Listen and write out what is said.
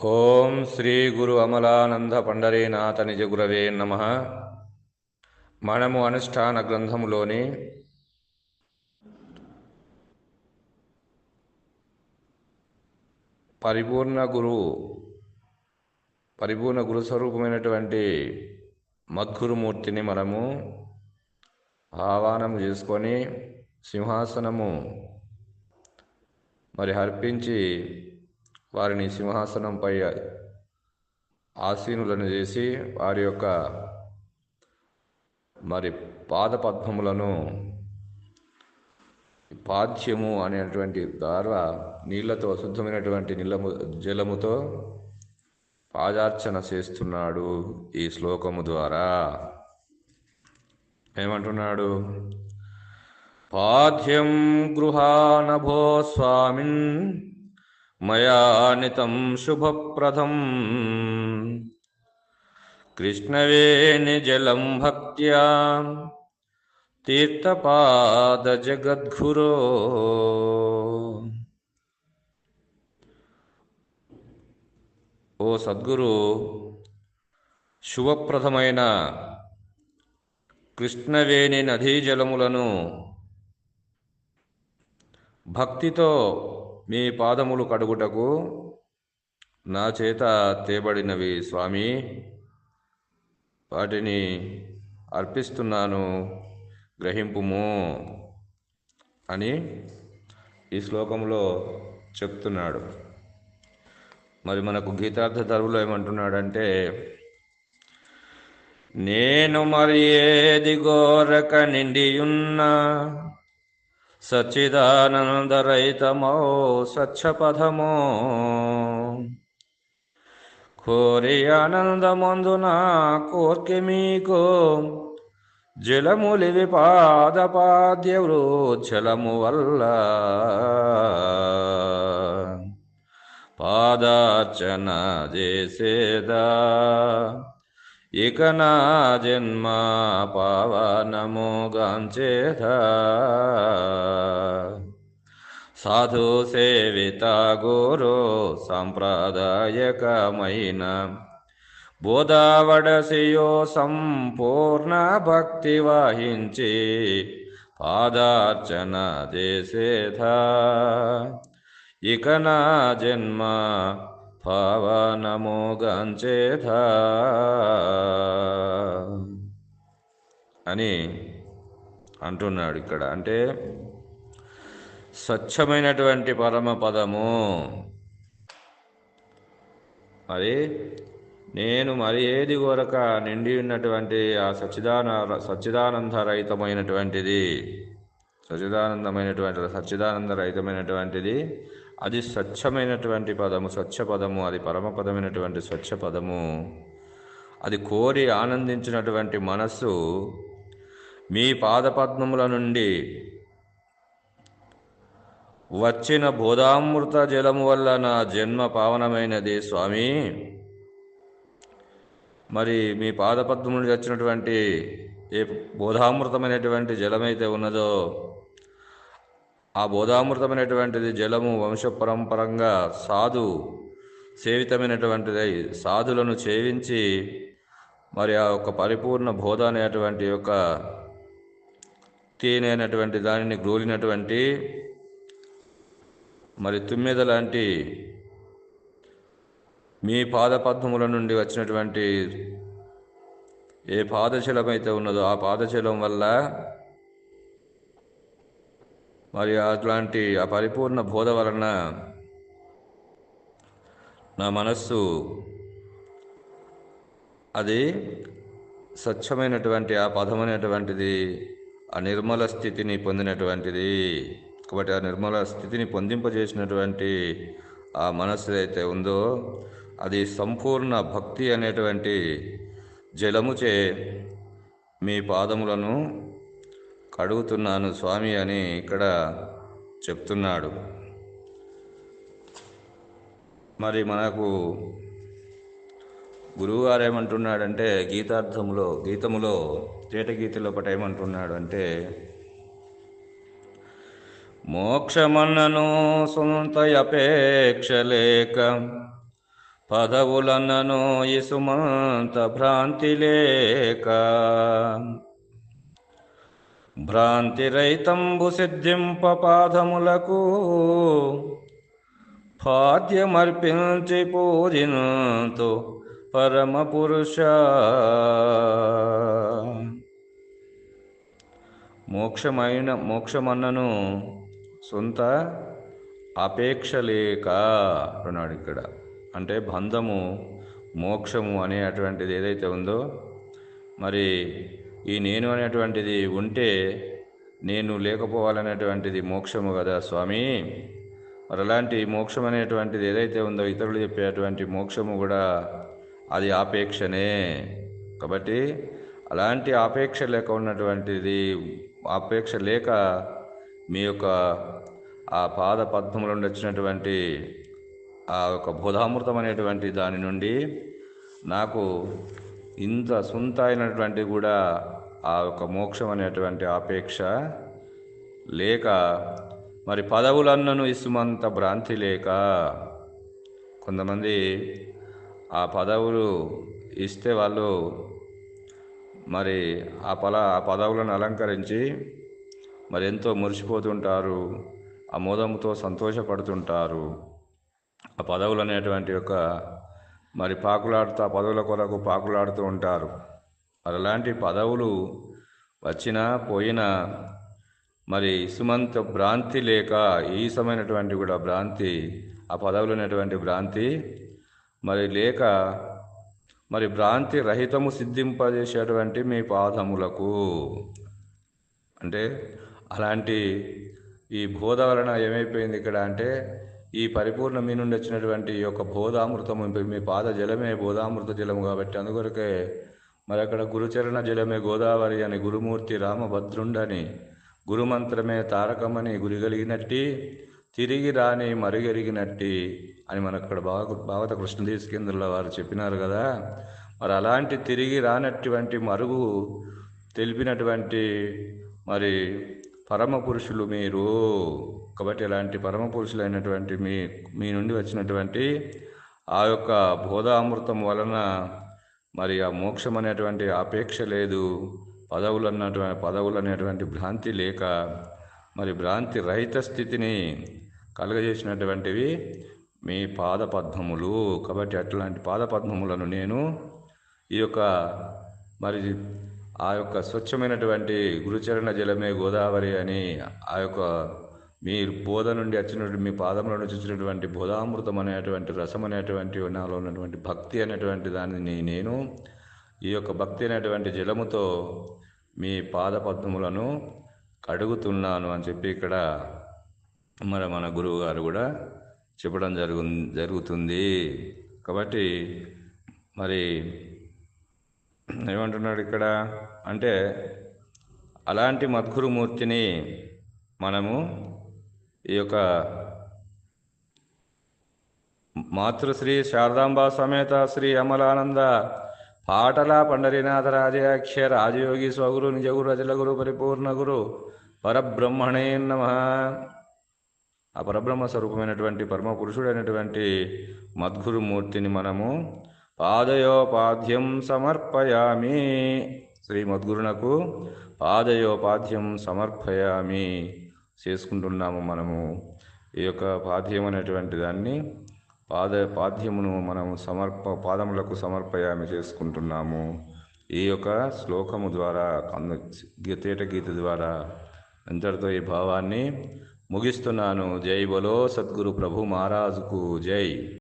ఓం శ్రీ గురు అమలానంద పండరీనాథ నిజ గురవే నమ. మనము అనుష్ఠాన గ్రంథములోని పరిపూర్ణ గురు పరిపూర్ణ గురు స్వరూపమైనటువంటి మద్గురుమూర్తిని మనము ఆహ్వానం చేసుకొని సింహాసనము మరి అర్పించి వారిని సింహాసనంపై ఆసీనులను చేసి వారి యొక్క మరి పాదపద్మములను పాద్యము అనేటువంటి ద్వారా నీళ్ళతో శుద్ధమైనటువంటి నీళ్ళము జలముతో పాదార్చన చేస్తున్నాడు ఈ శ్లోకము ద్వారా. ఏమంటున్నాడు? పాద్యం గృహానభో స్వామిన్ మయానితం శుభప్రదం. కృష్ణవేణి జలం భక్త్యా తీర్థపాద జగద్గురో. ఓ సద్గురు శుభప్రదమైన కృష్ణవేణి నదీ జలములను భక్తితో మీ పాదములు కడుగుటకు నా చేత తేబడినవి స్వామి. వాటిని అర్పిస్తున్నాను గ్రహింపుము అని ఈ శ్లోకంలో చెప్తున్నాడు. మరి మనకు గీతార్థ తరువులో ఏమంటున్నాడంటే నేను మరి ఏది గోరక నిండియున్నా సచ్చిదానందరహితమో స్వచ్ఛపథమో కోరి ఆనందమందున కోర్కె మీకు జలములివి పాదపాద్యవృ జలము వల్ల పాదార్చన చేసేదా ఇక నా జన్మ పావనము గాంచేదా సాధు సేవిత గురు సాంప్రదాయకమైన బోధావడసియో సంపూర్ణ భక్తి వహించి పాదార్చన చేసేధా ఇక నా జన్మ పవనము అని అంటున్నాడు ఇక్కడ. అంటే స్వచ్ఛమైనటువంటి పరమ పదము మరి నేను మరి ఏది కొరక నిండి ఉన్నటువంటి ఆ సచ్చిదాన సచ్చిదానంద రహితమైనటువంటిది. సచ్చిదానందమైనటువంటి సచ్చిదానంద రహితమైనటువంటిది. అది స్వచ్ఛమైనటువంటి పదము స్వచ్ఛ పదము అది పరమపదమైనటువంటి స్వచ్ఛ పదము అది కోరి ఆనందించినటువంటి మనస్సు మీ పాదపద్మముల నుండి వచ్చిన బోధామృత జలము వల్ల నా జన్మ పావనమైనది స్వామి. మరి మీ పాదపద్మం నుండి వచ్చినటువంటి ఏ బోధామృతమైనటువంటి జలమైతే ఉన్నదో ఆ బోధామృతమైనటువంటిది జలము వంశపరంపరంగా సాధు సేవితమైనటువంటిది సాధులను సేవించి మరి ఆ యొక్క పరిపూర్ణ బోధ అనేటువంటి యొక్క తేనైనటువంటి దానిని గ్రోలినటువంటి మరి తుమ్మెద లాంటి మీ పాదపద్మముల నుండి వచ్చినటువంటి ఏ పాదశలమైతే ఉన్నదో ఆ పాదశలం వల్ల మరి అట్లాంటి ఆ పరిపూర్ణ బోధ వలన నా మనస్సు అది స్వచ్ఛమైనటువంటి ఆ పదమైనటువంటిది ఆ నిర్మల స్థితిని పొందినటువంటిది. కాబట్టి ఆ నిర్మల స్థితిని పొందింపజేసినటువంటి ఆ మనస్సు అయితే ఉందో అది సంపూర్ణ భక్తి అనేటువంటి జలముచే మీ పాదములను అడుగుతున్నాను స్వామి అని ఇక్కడ చెప్తున్నాడు. మరి మనకు గురువుగారు ఏమంటున్నాడంటే గీతార్థములో గీతములో తేటగీతలో ఒకటి ఏమంటున్నాడు అంటే మోక్షమన్నను సొంత అపేక్ష లేక పదవులన్నను ఇసుమంత భ్రాంతి లేక భ్రాంతి రైతంబు పాద్యమర్పించి పూజినంతో పరమ పురుష మోక్షమైన మోక్షమన్నను సొంత అపేక్ష లేక అన్నాడు ఇక్కడ. అంటే బంధము మోక్షము అనేటువంటిది ఏదైతే ఉందో మరి ఈ నేను అనేటువంటిది ఉంటే నేను లేకపోవాలనేటువంటిది మోక్షము కదా స్వామి. మరి అలాంటి మోక్షం అనేటువంటిది ఏదైతే ఉందో ఇతరులు చెప్పేటువంటి మోక్షము కూడా అది ఆపేక్షనే. కాబట్టి అలాంటి ఆపేక్ష లేక ఉన్నటువంటిది ఆపేక్ష లేక మీ యొక్క ఆ పాద పద్మముల నుండి వచ్చినటువంటి ఆ యొక్క బోధామృతం అనేటువంటి దాని నుండి నాకు ఇంత సొంత అయినటువంటి కూడా ఆ యొక్క మోక్షం అనేటువంటి ఆపేక్ష లేక మరి పదవులన్నను ఇసుమంత భ్రాంతి లేక కొంతమంది ఆ పదవులు ఇస్తే వాళ్ళు మరి ఆ పల ఆ పదవులను అలంకరించి మరి ఎంతో మురిసిపోతుంటారు ఆ మోదముతో సంతోషపడుతుంటారు. ఆ పదవులు అనేటువంటి యొక్క మరి పాకులాడుతూ ఆ పదవుల కొరకు పాకులాడుతూ ఉంటారు. మరి అలాంటి పదవులు వచ్చినా పోయినా మరి సుమంత భ్రాంతి లేక ఈసమైనటువంటి కూడా భ్రాంతి ఆ పదవులు అనేటువంటి భ్రాంతి మరి లేక మరి భ్రాంతి రహితము సిద్ధింపజేసేటువంటి మీ పాదములకు. అంటే అలాంటి ఈ బోధ వలన ఏమైపోయింది ఇక్కడ అంటే ఈ పరిపూర్ణ మీ నుండి వచ్చినటువంటి ఈ యొక్క బోధామృతము మీ పాద జలమే బోధామృత జలము కాబట్టి అందుకొరకే మరి అక్కడ గురుచరణ జలమే గోదావరి అని గురుమూర్తి రామభద్రుండని గురుమంత్రమే తారకమని గురిగలిగినట్టి తిరిగి రాని మరుగెరిగినట్టి అని మనకు అక్కడ భాగ భాగవత కృష్ణదేశకేంద్రుల వారు చెప్పినారు కదా. మరి అలాంటి తిరిగి రానటువంటి మరుగు తెలిపినటువంటి మరి పరమ పురుషులు మీరు కాబట్టి ఇలాంటి పరమ పురుషులైనటువంటి మీ మీ నుండి వచ్చినటువంటి ఆ యొక్క బోధామృతం వలన మరి ఆ మోక్షం అనేటువంటి ఆపేక్ష లేదు. పదవులు అన్నటువంటి పదవులు అనేటువంటి భ్రాంతి లేక మరి భ్రాంతి రహిత స్థితిని కలుగజేసినటువంటివి మీ పాదపద్మములు. కాబట్టి అట్లాంటి పాదపద్మములను నేను ఈ యొక్క మరి ఆ యొక్క స్వచ్ఛమైనటువంటి గురుచరణ జలమే గోదావరి అని ఆ యొక్క మీరు బోధ నుండి వచ్చినటువంటి మీ పాదముల నుంచి వచ్చినటువంటి బోధామృతం అనేటువంటి రసం అనేటువంటి నాలో ఉన్నటువంటి భక్తి అనేటువంటి దానిని నేను ఈ యొక్క భక్తి అనేటువంటి జలముతో మీ పాద పద్మములను కడుగుతున్నాను అని చెప్పి ఇక్కడ మరి మన గురువు గారు కూడా చెప్పడం జరుగు జరుగుతుంది. కాబట్టి మరి ఏమంటున్నాడు ఇక్కడ? అంటే అలాంటి మద్గురుమూర్తిని మనము ఈ యొక్క మాతృశ్రీ శారదాంబా సమేత శ్రీ అమలానంద పాటల పండరీనాథ రాజయాక్ష రాజయోగి స్వగురు నిజగురు అజల గురు పరిపూర్ణ గురు పరబ్రహ్మణే నమ. ఆ పరబ్రహ్మ స్వరూపమైనటువంటి పరమ పురుషుడైనటువంటి మద్గురుమూర్తిని మనము పాదయోపాధ్యం సమర్పయామి. శ్రీ మద్గురునకు పాదయోపాధ్యం సమర్పయామి. చేసుకుంటున్నాము మనము. ఈ యొక్క పాద్యం అనేటువంటి దాన్ని పాద పాద్యమును మనము సమర్ప పాదములకు సమర్పయామి చేసుకుంటున్నాము. ఈ యొక్క శ్లోకము ద్వారా తేట గీత ద్వారా అంతటితో ఈ భావాన్ని ముగిస్తున్నాను. జై బలో సద్గురు ప్రభు మహారాజుకు జై.